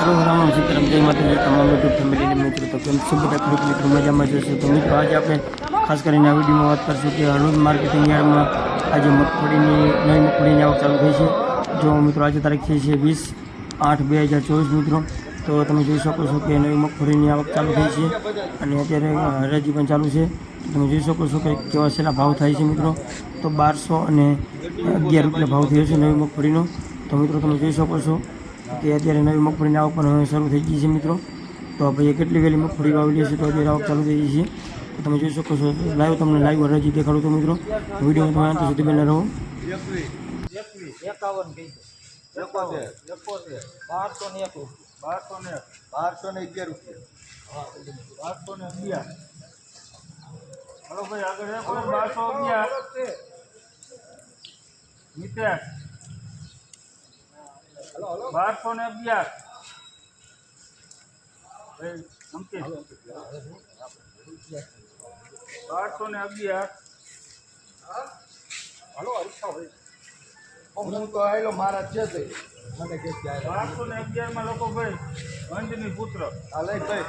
સર્વરામ સીતારામ, જય માતાજી, તમામ યુટ્યુબ ફેમિલીને મિત્રો, તો કેમ શું બધા? ખેડૂત મિત્રો મજામાં જશે તો મિત્રો, આજે આપણે ખાસ કરીને આ વિડીયોમાં વાત કરશું કે હળવદ માર્કેટિંગ યાર્ડમાં આજે મગફળીની, નવી મગફળીની આવક ચાલુ થઈ છે. જો મિત્રો, આજે તારીખ થઈ છે વીસ આઠ બે હજાર ચોવીસ મિત્રો, તો તમે જોઈ શકો છો કે નવી મગફળીની આવક ચાલુ થઈ છે અને અત્યારે હરાજી પણ ચાલુ છે. તમે જોઈ શકો છો કે કેવા છેલ્લા ભાવ થાય છે મિત્રો. તો બારસો અને અગિયાર રૂપિયા ભાવ થયો છે નવી મગફળીનો. તો મિત્રો, તમે જોઈ શકો છો કે અત્યારે નવી મગફળીની આવક પણ હવે શરૂ થઈ ગઈ છે મિત્રો. તો ભાઈ કેટલી વહેલી મગફળી વાવેલી હશે તો અત્યારે આવક ચાલુ થઈ ગઈ છે. તો તમે જોઈ શકો છો લાઈવ તમને લાઈવ હરાજી દેખાડું તો મિત્રો. વિડીયોમાં તમે અંત સુધી પહેલાં રહો. એકાવન એકોતેર. એકોતેર. બારસો ને એક બારસો ને બારસો ને અગિયાર રૂપિયા. બારસો ને અગિયાર. હલો ભાઈ આગળ એક બારસો અગિયાર. મિતેશ. બારસો ને અગિયાર. બારસો ને અગિયાર. હું તો આવેલો મારા છે તે મને કે બારસો ને અગિયારમાં લોકો ભાઈ વંદની પુત્ર. આ લઈ ભાઈ.